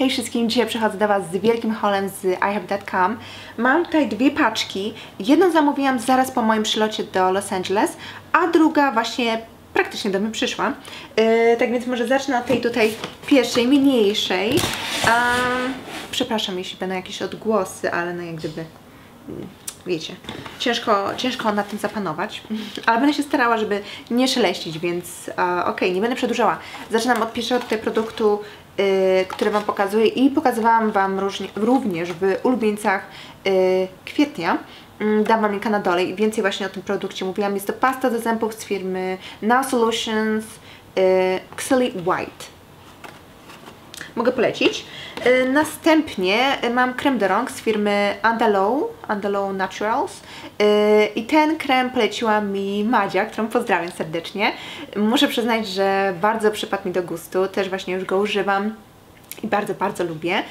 Hej wszystkim, dzisiaj przychodzę do Was z wielkim haulem z iHave.com. Mam tutaj dwie paczki. Jedną zamówiłam zaraz po moim przylocie do Los Angeles, a druga właśnie praktycznie do mnie przyszła. Yy, tak więc może zacznę od tej tutaj pierwszej, mniejszej. Um, przepraszam, jeśli będą jakieś odgłosy, ale no jak gdyby wiecie, ciężko, ciężko nad tym zapanować, ale będę się starała, żeby nie szeleścić, więc e, ok, nie będę przedłużała. Zaczynam od pierwszego tutaj produktu, y, który Wam pokazuję i pokazywałam Wam różnie, również w ulubieńcach y, kwietnia. Mm, Dam Wam linka na dole i więcej właśnie o tym produkcie mówiłam. Jest to pasta do zębów z firmy Now Solutions y, Xyli White mogę polecić. Y, Następnie y, mam krem de rąk z firmy Andalou, Andalou Naturals Y, i ten krem poleciła mi Madzia, którą pozdrawiam serdecznie. Muszę przyznać, że bardzo przypadł mi do gustu, też właśnie już go używam i bardzo, bardzo lubię.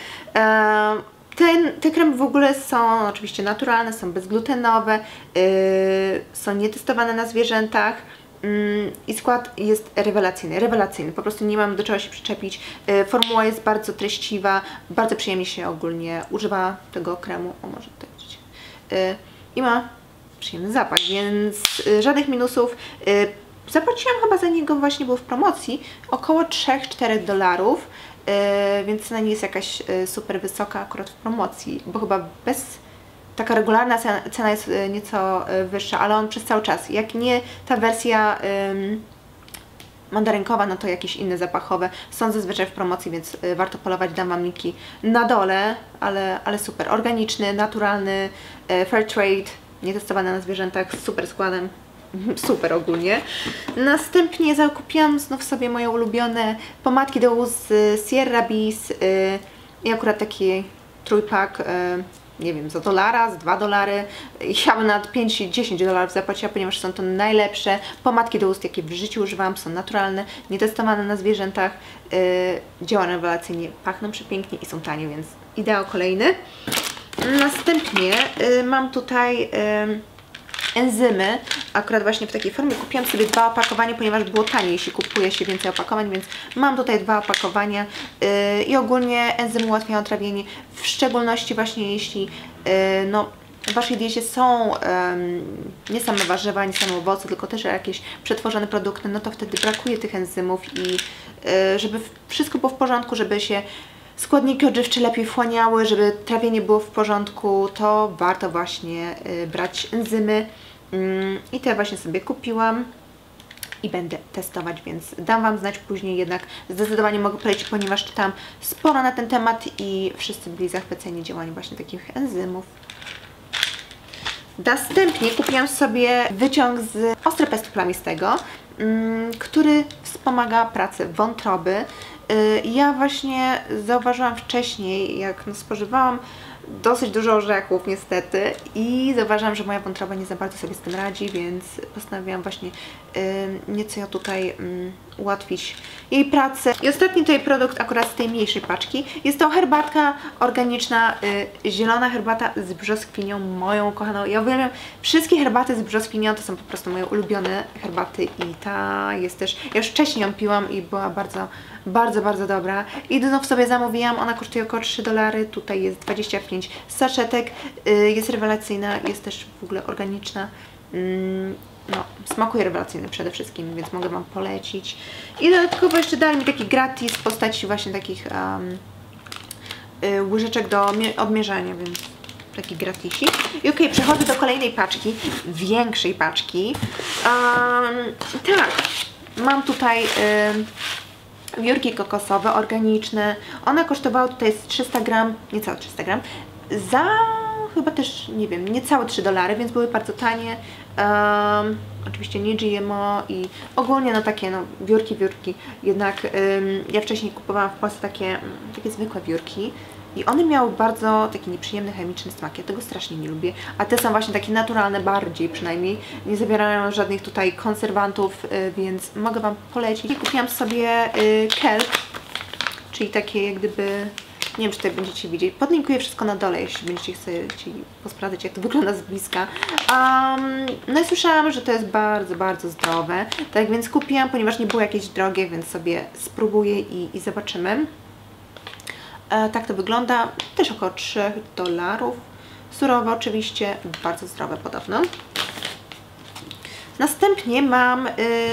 Ten, te kremy w ogóle są oczywiście naturalne, są bezglutenowe, są nietestowane na zwierzętach i skład jest rewelacyjny, rewelacyjny, po prostu nie mam do czego się przyczepić. Yy, formuła jest bardzo treściwa, bardzo przyjemnie się ogólnie używa tego kremu, o może tutaj widzicie, yy, i ma przyjemny zapach, więc yy, żadnych minusów. Zapłaciłam chyba za niego właśnie, był w promocji, około 3-4 dolarów. Więc cena nie jest jakaś super wysoka akurat w promocji, bo chyba bez taka regularna cena, cena jest yy, nieco yy, wyższa, ale on przez cały czas. Jak nie ta wersja mandarynkowa, no to jakieś inne zapachowe są zazwyczaj w promocji, więc yy, warto polować, dam Wam linki na dole, ale, ale super. Organiczny, naturalny, fair trade, nietestowany na zwierzętach, z super składem, super ogólnie. Następnie zakupiłam znów sobie moje ulubione pomadki do ust z Sierra Bees i akurat taki trójpak, nie wiem, za dolara, za 2 dolary. Ja bym nawet 5-10 dolarów zapłaciła, ponieważ są to najlepsze pomadki do ust, jakie w życiu używam, są naturalne, nietestowane na zwierzętach, yy, działają rewelacyjnie, pachną przepięknie i są tanie, więc ideał kolejny. Następnie yy, mam tutaj yy, enzymy, akurat właśnie w takiej formie kupiłam sobie dwa opakowania, ponieważ było taniej, jeśli kupuje się więcej opakowań, więc mam tutaj dwa opakowania yy, i ogólnie enzymy ułatwiają trawienie, w szczególności właśnie jeśli yy, no, w Waszej diecie są nie same warzywa, nie same owoce, tylko też jakieś przetworzone produkty, no to wtedy brakuje tych enzymów i yy, żeby wszystko było w porządku, żeby się składniki odżywcze lepiej wchłaniały, żeby trawienie było w porządku, to warto właśnie y, brać enzymy. Mm, I te właśnie sobie kupiłam i będę testować, więc dam Wam znać później, jednak zdecydowanie mogę polecić, ponieważ czytam sporo na ten temat i wszyscy byli zachwyceni działaniem właśnie takich enzymów. Następnie kupiłam sobie wyciąg z ostrepestu plamistego, mm, który wspomaga pracę wątroby. Y, ja właśnie zauważyłam wcześniej, jak no, spożywałam dosyć dużo orzechów niestety i zauważyłam, że moja wątroba nie za bardzo sobie z tym radzi, więc postanowiłam właśnie y, nieco tutaj y, ułatwić jej pracę. I ostatni tutaj produkt akurat z tej mniejszej paczki jest to herbatka organiczna, y, zielona herbata z brzoskwinią, moją kochaną. Ja uwielbiam wszystkie herbaty z brzoskwinią, to są po prostu moje ulubione herbaty i ta jest też, ja już wcześniej ją piłam i była bardzo, bardzo, bardzo dobra. I znów sobie zamówiłam, ona kosztuje około 3 dolary, tutaj jest 25 saszetek, y, jest rewelacyjna, jest też w ogóle organiczna. Mm, no, smakuje rewelacyjny przede wszystkim, więc mogę Wam polecić. I dodatkowo jeszcze dali mi taki gratis w postaci właśnie takich um, y, łyżeczek do odmierzania, więc taki gratisik. I okej, okay, przechodzę do kolejnej paczki, większej paczki. Um, tak, mam tutaj... Um, wiórki kokosowe, organiczne. One kosztowały tutaj 300 gram, niecałe 300 gram, za chyba też, nie wiem, niecałe 3 dolary, więc były bardzo tanie. Um, oczywiście nie GMO i ogólnie no takie no wiórki, wiórki. Jednak um, ja wcześniej kupowałam w Polsce takie, takie zwykłe wiórki i one miały bardzo taki nieprzyjemny chemiczny smak. Ja tego strasznie nie lubię. A te są właśnie takie naturalne bardziej przynajmniej. Nie zawierają żadnych tutaj konserwantów, y, więc mogę Wam polecić. Kupiłam sobie y, kelp, czyli takie jak gdyby nie wiem, czy tutaj będziecie widzieć. Podlinkuję wszystko na dole, jeśli będziecie chcieli posprawdzać, jak to wygląda z bliska. Um, no i słyszałam, że to jest bardzo, bardzo zdrowe. Tak więc kupiłam, ponieważ nie było jakieś drogie, więc sobie spróbuję i, i zobaczymy. E, tak to wygląda, też około 3 dolarów. Surowe oczywiście, bardzo zdrowe podobno. Następnie mam y,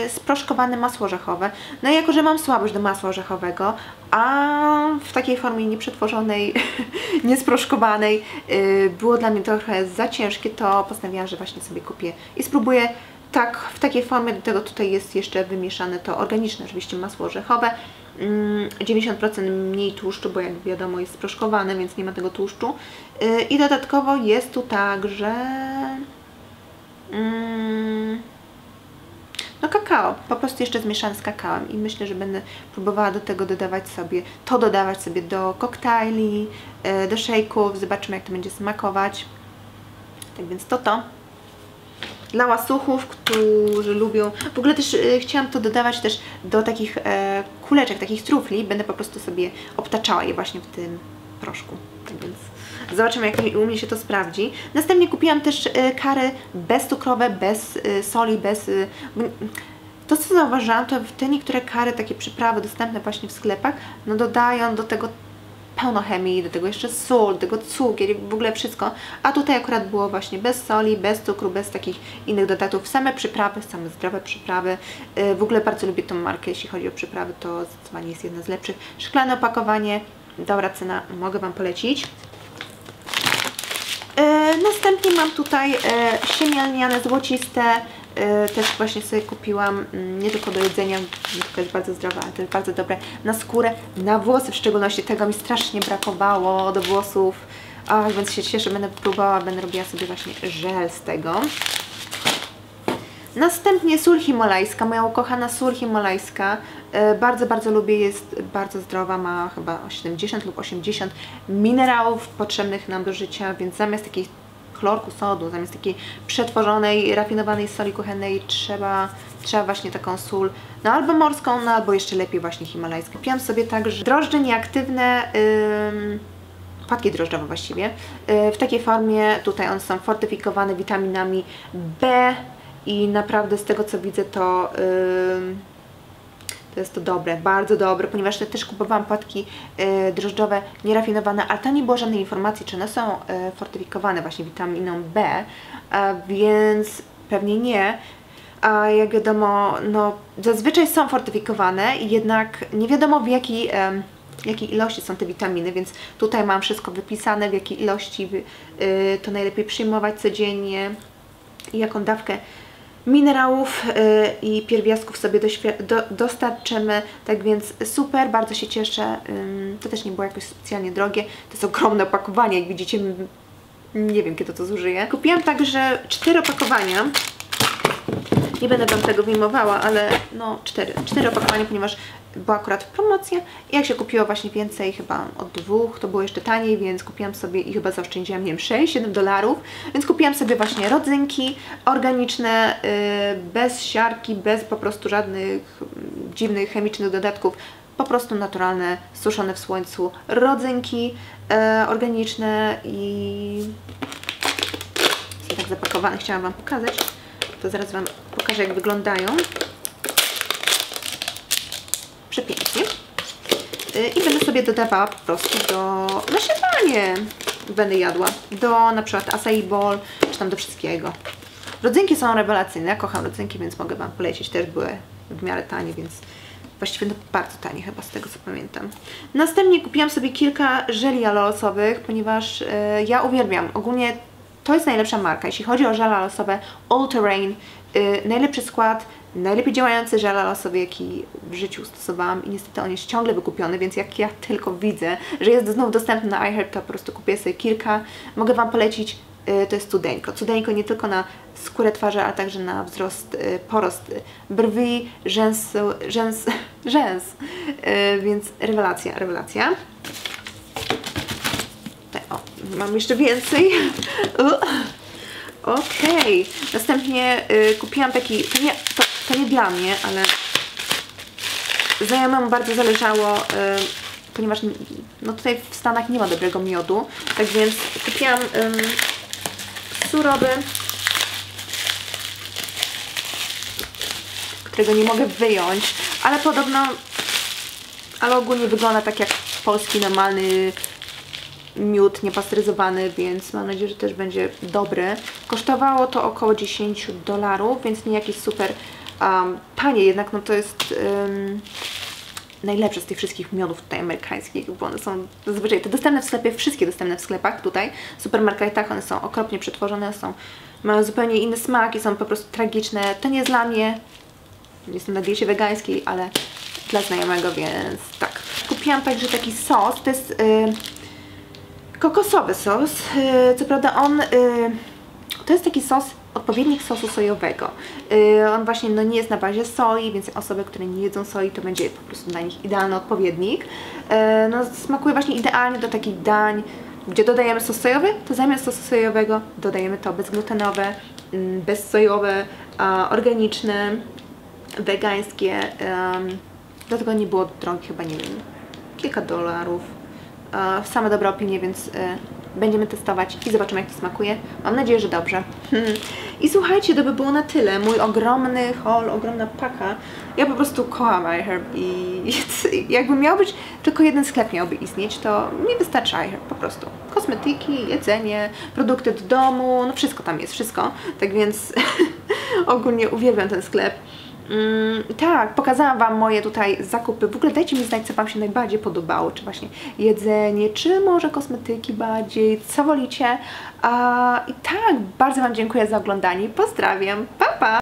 sproszkowane masło orzechowe. No jako, że mam słabość do masła orzechowego, a w takiej formie nieprzetworzonej, niesproszkowanej y, było dla mnie trochę za ciężkie, to postanowiłam, że właśnie sobie kupię i spróbuję tak w takiej formie. Do tego tutaj jest jeszcze wymieszane to organiczne, oczywiście masło orzechowe. 90% mm, mniej tłuszczu, bo jak wiadomo jest sproszkowane, więc nie ma tego tłuszczu. Y, I dodatkowo jest tu także... Mm, no kakao, po prostu jeszcze zmieszane z kakałem i myślę, że będę próbowała do tego dodawać sobie, to dodawać sobie do koktajli, e, do shake'ów, zobaczymy jak to będzie smakować. Tak więc to to. Dla łasuchów, którzy lubią, w ogóle też e, chciałam to dodawać też do takich e, kuleczek, takich trufli, będę po prostu sobie obtaczała je właśnie w tym proszku. Tak więc Zobaczymy, jak u mnie się to sprawdzi. Następnie kupiłam też y, kary bezcukrowe, bez y, soli, bez... Y, to, co zauważyłam, to te niektóre kary, takie przyprawy dostępne właśnie w sklepach, no dodają do tego pełno chemii, do tego jeszcze sól, do tego cukier, w ogóle wszystko. A tutaj akurat było właśnie bez soli, bez cukru, bez takich innych dodatków. Same przyprawy, same zdrowe przyprawy. W ogóle bardzo lubię tą markę, jeśli chodzi o przyprawy, to zdecydowanie jest jedna z lepszych. Szklane opakowanie, dobra cena, mogę Wam polecić. E, następnie mam tutaj e, siemię złociste, też właśnie sobie kupiłam mm, nie tylko do jedzenia, to jest bardzo zdrowe, ale jest bardzo dobre na skórę, na włosy w szczególności, tego mi strasznie brakowało do włosów, Ach, więc się cieszę, będę próbowała, będę robiła sobie właśnie żel z tego. Następnie sól himalajska, moja ukochana sól himalajska. E, bardzo, bardzo lubię, jest bardzo zdrowa, ma chyba 70 lub 80 minerałów potrzebnych nam do życia, więc zamiast takiej chlorku sodu, zamiast takiej przetworzonej, rafinowanej soli kuchennej trzeba, trzeba właśnie taką sól, no albo morską, no albo jeszcze lepiej właśnie himalajską. Kupiłam sobie także drożdże nieaktywne, ym, płatki drożdżowe właściwie, yy, w takiej formie, tutaj one są fortyfikowane witaminami B, i naprawdę z tego co widzę to yy, to jest to dobre, bardzo dobre, ponieważ ja też kupowałam płatki yy, drożdżowe nierafinowane, ale tam nie było żadnej informacji, czy one są yy, fortyfikowane właśnie witaminą B, więc pewnie nie. A jak wiadomo, no zazwyczaj są fortyfikowane, jednak nie wiadomo w jakiej, jakiej ilości są te witaminy, więc tutaj mam wszystko wypisane, w jakiej ilości y, to najlepiej przyjmować codziennie i jaką dawkę minerałów y, i pierwiastków sobie do, dostarczymy, tak więc super, bardzo się cieszę, to też nie było jakoś specjalnie drogie, to jest ogromne opakowanie, jak widzicie, nie wiem kiedy to zużyję. Kupiłam także cztery opakowania, nie będę Wam tego wyjmowała, ale no cztery, cztery opakowania, ponieważ była akurat promocja i jak się kupiło właśnie więcej, chyba od dwóch, to było jeszcze taniej, więc kupiłam sobie i chyba zaoszczędziłam, nie wiem, 6-7 dolarów, więc kupiłam sobie właśnie rodzynki organiczne, yy, bez siarki, bez po prostu żadnych dziwnych chemicznych dodatków, po prostu naturalne, suszone w słońcu rodzynki yy, organiczne i są tak zapakowane, chciałam Wam pokazać, to zaraz Wam pokażę jak wyglądają przepięknie. Y, I będę sobie dodawała po prostu do, na śniadanie będę jadła. Do na przykład acai bowl, czy tam do wszystkiego. Rodzynki są rewelacyjne, ja kocham rodzynki, więc mogę Wam polecić. Też były w miarę tanie, więc właściwie no bardzo tanie chyba z tego co pamiętam. Następnie kupiłam sobie kilka żeli alosowych, ponieważ yy, ja uwielbiam. Ogólnie to jest najlepsza marka. Jeśli chodzi o żele losowe, All Terrain, yy, najlepszy skład, najlepiej działający żel losowy, jaki w życiu stosowałam i niestety on jest ciągle wykupiony, więc jak ja tylko widzę, że jest znowu dostępny na iHeart, to po prostu kupię sobie kilka. Mogę Wam polecić, yy, to jest cudeńko. Cudeńko nie tylko na skórę twarzy, ale także na wzrost, yy, porost brwi, rzęs, rzęs, rzęs. Yy, więc rewelacja, rewelacja. o, mam jeszcze więcej. Okej, okay. następnie y, kupiłam taki, to nie, to, to, nie dla mnie, ale znajomemu bardzo zależało, y, ponieważ no tutaj w Stanach nie ma dobrego miodu, tak więc kupiłam y, surowy, którego nie mogę wyjąć, ale podobno, ale ogólnie wygląda tak jak polski normalny miód niepasteryzowany, więc mam nadzieję, że też będzie dobry. Kosztowało to około 10 dolarów, więc nie jakieś super um, tanie, jednak no to jest um, najlepsze z tych wszystkich miodów tutaj amerykańskich, bo one są zazwyczaj te dostępne w sklepie, wszystkie dostępne w sklepach tutaj, w supermarketach, one są okropnie przetworzone, są, mają zupełnie inny smak i są po prostu tragiczne. To nie jest dla mnie, jestem na diecie wegańskiej, ale dla znajomego, więc tak. Kupiłam także taki sos, to jest... Yy, kokosowy sos. Yy, Co prawda on, yy, to jest taki sos, odpowiednik sosu sojowego. Yy, On właśnie no, nie jest na bazie soi, więc osoby, które nie jedzą soi, to będzie po prostu dla nich idealny odpowiednik. Yy, No, smakuje właśnie idealnie do takich dań, gdzie dodajemy sos sojowy, to zamiast sosu sojowego dodajemy to bezglutenowe, mm, bezsojowe, a, organiczne, wegańskie. ym, Dlatego nie było drogie, chyba nie wiem, kilka dolarów. E, same dobre opinie, więc e, będziemy testować i zobaczymy jak to smakuje. Mam nadzieję, że dobrze. I słuchajcie, to by było na tyle. Mój ogromny haul, ogromna paka. Ja po prostu kocham iHerb i jakby miał być, tylko jeden sklep miałby istnieć, to mi wystarczy iHerb po prostu. Kosmetyki, jedzenie, produkty do domu, no wszystko tam jest, wszystko. Tak więc ogólnie uwielbiam ten sklep. Mm, tak, pokazałam Wam moje tutaj zakupy. W ogóle dajcie mi znać, co Wam się najbardziej podobało. Czy właśnie jedzenie, czy może kosmetyki bardziej, co wolicie. A, I tak, bardzo Wam dziękuję za oglądanie. Pozdrawiam. Pa, pa!